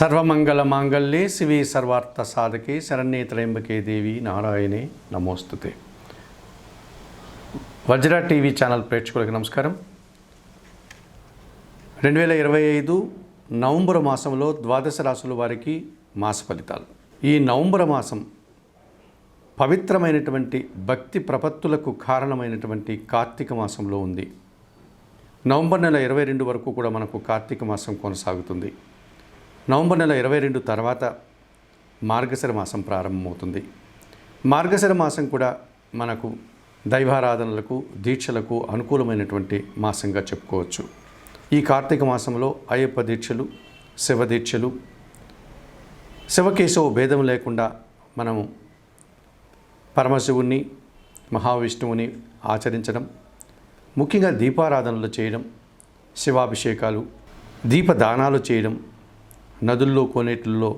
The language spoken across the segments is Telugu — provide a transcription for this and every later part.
సర్వమంగళ మాంగళ్యే శివి సర్వార్థ సాధకే శరణ్యే త్రయంబకే దేవి నారాయణే నమోస్తుతే. వజ్ర టీవీ ఛానల్ ప్రేక్షకులకు నమస్కారం. రెండు వేల ఇరవై ఐదు నవంబర్ మాసంలో ద్వాదశ రాసుల వారికి మాస ఫలితాలు. ఈ నవంబర్ మాసం పవిత్రమైనటువంటి భక్తి ప్రపత్తులకు కారణమైనటువంటి కార్తీక మాసంలో ఉంది. నవంబర్ నెల ఇరవై రెండు వరకు కూడా మనకు కార్తీక మాసం కొనసాగుతుంది. నవంబర్ నెల ఇరవై రెండు తర్వాత మార్గశిర మాసం ప్రారంభమవుతుంది. మార్గశిర మాసం కూడా మనకు దైవారాధనలకు దీక్షలకు అనుకూలమైనటువంటి మాసంగా చెప్పుకోవచ్చు. ఈ కార్తీక మాసంలో అయ్యప్ప దీక్షలు శివ దీక్షలు శివకేశవ భేదం లేకుండా మనము పరమశివుణ్ణి మహావిష్ణువుని ఆచరించడం ముఖ్యంగా దీపారాధనలు చేయడం శివాభిషేకాలు దీపదానాలు చేయడం నదుల్లో కోనేటిల్లో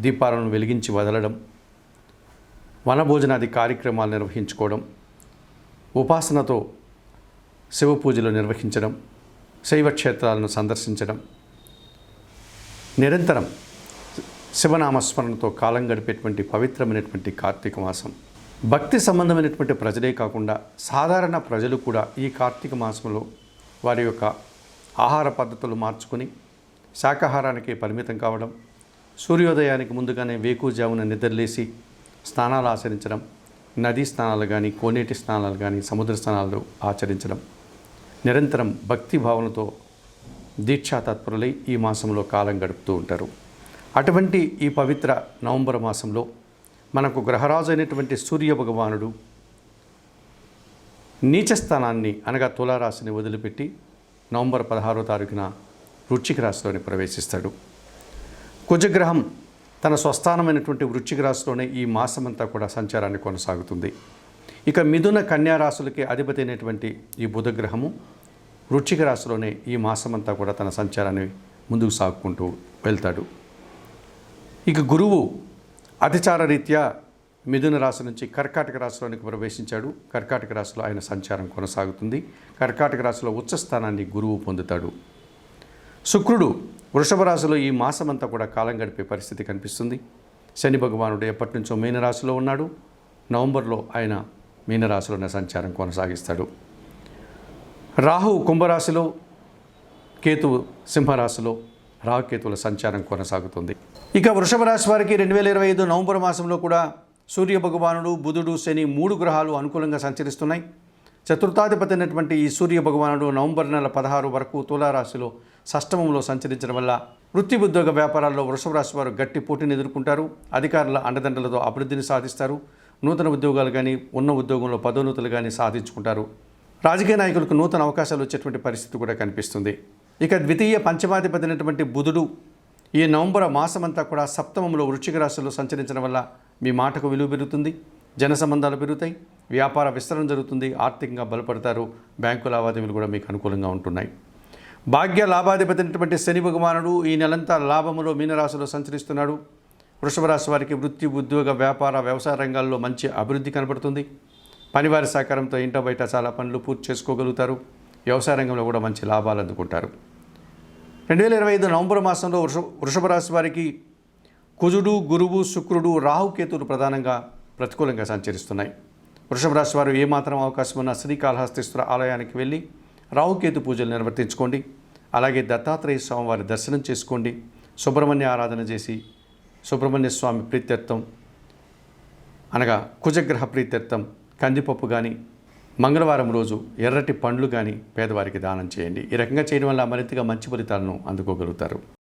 దీపాలను వెలిగించి వదలడం వనభోజనాది కార్యక్రమాలు నిర్వహించుకోవడం ఉపాసనతో శివ పూజలు నిర్వహించడం శైవ క్షేత్రాలను సందర్శించడం నిరంతరం శివనామస్మరణతో కాలం గడిపేటువంటి పవిత్రమైనటువంటి కార్తీక మాసం. భక్తి సంబంధమైనటువంటి ప్రజలే కాకుండా సాధారణ ప్రజలు కూడా ఈ కార్తీక మాసంలో వారి యొక్క ఆహార పద్ధతులు మార్చుకొని శాకాహారానికి పరిమితం కావడం సూర్యోదయానికి ముందుగానే వేకుజామున నిద్రలేసి స్నానాలు ఆచరించడం నదీ స్నానాలు కానీ కోనేటి స్నానాలు కానీ సముద్ర స్నానాలు ఆచరించడం నిరంతరం భక్తి భావనతో దీక్షా తత్పరులై ఈ మాసంలో కాలం గడుపుతూ ఉంటారు. అటువంటి ఈ పవిత్ర నవంబర్ మాసంలో మనకు గ్రహరాజు అయినటువంటి సూర్య భగవానుడు నీచ స్థానాన్ని అనగా తులారాశిని వదిలిపెట్టి నవంబర్ పదహారో తారీఖున వృచ్చిక రాశిలోని ప్రవేశిస్తాడు. కుజగ్రహం తన స్వస్థానమైనటువంటి వృచ్చిక రాశిలోనే ఈ మాసమంతా కూడా సంచారాన్ని కొనసాగుతుంది. ఇక మిథున కన్యా రాశులకి అధిపతి అయినటువంటి ఈ బుధగ్రహము వృచ్చిక రాశిలోనే ఈ మాసమంతా కూడా తన సంచారాన్ని ముందుకు సాగుకుంటూ వెళ్తాడు. ఇక గురువు అతిచార రీత్యా మిథున రాశి నుంచి కర్కాటక రాశిలోనికి ప్రవేశించాడు. కర్కాటక రాశిలో ఆయన సంచారం కొనసాగుతుంది. కర్కాటక రాశిలో ఉచ్చస్థానాన్ని గురువు పొందుతాడు. శుక్రుడు వృషభ రాశిలో ఈ మాసమంతా కూడా కాలం గడిపే పరిస్థితి కనిపిస్తుంది. శని భగవానుడు ఎప్పటి నుంచో మీనరాశిలో ఉన్నాడు. నవంబర్లో ఆయన మీనరాశిలోనే సంచారం కొనసాగిస్తాడు. రాహు కుంభరాశిలో కేతువు సింహరాశిలో రాహుకేతువుల సంచారం కొనసాగుతుంది. ఇక వృషభ రాశి వారికి రెండు వేల ఇరవై ఐదు నవంబర్ మాసంలో కూడా సూర్య భగవానుడు బుధుడు శని మూడు గ్రహాలు అనుకూలంగా సంచరిస్తున్నాయి. చతుర్థాధిపతి అయినటువంటి ఈ సూర్య భగవానుడు నవంబర్ నెల పదహారు వరకు తులారాశిలో షష్టమంలో సంచరించడం వల్ల వృత్తి ఉద్యోగ వ్యాపారాల్లో వృషభ రాశి వారు గట్టి పోటీని ఎదుర్కొంటారు. అధికారుల అండదండలతో అభివృద్ధిని సాధిస్తారు. నూతన ఉద్యోగాలు కానీ ఉన్న ఉద్యోగంలో పదోన్నతులు కానీ సాధించుకుంటారు. రాజకీయ నాయకులకు నూతన అవకాశాలు వచ్చేటువంటి పరిస్థితి కూడా కనిపిస్తుంది. ఇక ద్వితీయ పంచమాధిపతినటువంటి బుధుడు ఈ నవంబర్ మాసమంతా కూడా సప్తమంలో వృశ్చిక రాశిలో సంచరించడం వల్ల మీ మాటకు విలువ పెరుగుతుంది. జన సంబంధాలు పెరుగుతాయి. వ్యాపార విస్తరణ జరుగుతుంది. ఆర్థికంగా బలపడతారు. బ్యాంకు లావాదేవీలు కూడా మీకు అనుకూలంగా ఉంటున్నాయి. భాగ్య లాభాధిపతి అయినటువంటి శని భగవానుడు ఈ నెలంతా లాభములో మీనరాశిలో సంచరిస్తున్నాడు. వృషభ రాశి వారికి వృత్తి ఉద్యోగ వ్యాపార వ్యవసాయ రంగాల్లో మంచి అభివృద్ధి కనబడుతుంది. పనివారి సహకారంతో ఇంట బయట చాలా పనులు పూర్తి చేసుకోగలుగుతారు. వ్యవసాయ రంగంలో కూడా మంచి లాభాలు అందుకుంటారు. రెండు వేల ఇరవై ఐదు నవంబర్ మాసంలో వృష వృషభ రాశి వారికి కుజుడు గురువు శుక్రుడు రాహుకేతులు ప్రధానంగా ప్రతికూలంగా సంచరిస్తున్నాయి. వృషభ రాశి వారు ఏమాత్రం అవకాశం ఉన్న శ్రీకాళహస్తీశ్వర ఆలయానికి వెళ్ళి రావుకేతు పూజలు నిర్వర్తించుకోండి. అలాగే దత్తాత్రేయ స్వామి వారి దర్శనం చేసుకోండి. సుబ్రహ్మణ్య ఆరాధన చేసి సుబ్రహ్మణ్య స్వామి ప్రీత్యర్థం. అనగా కుజగ్రహ ప్రీత్యర్థం కందిపప్పు కానీ మంగళవారం రోజు ఎర్రటి పండ్లు కానీ పేదవారికి దానం చేయండి. ఈ రకంగా చేయడం వల్ల మరింతగా మంచి ఫలితాలను అందుకోగలుగుతారు.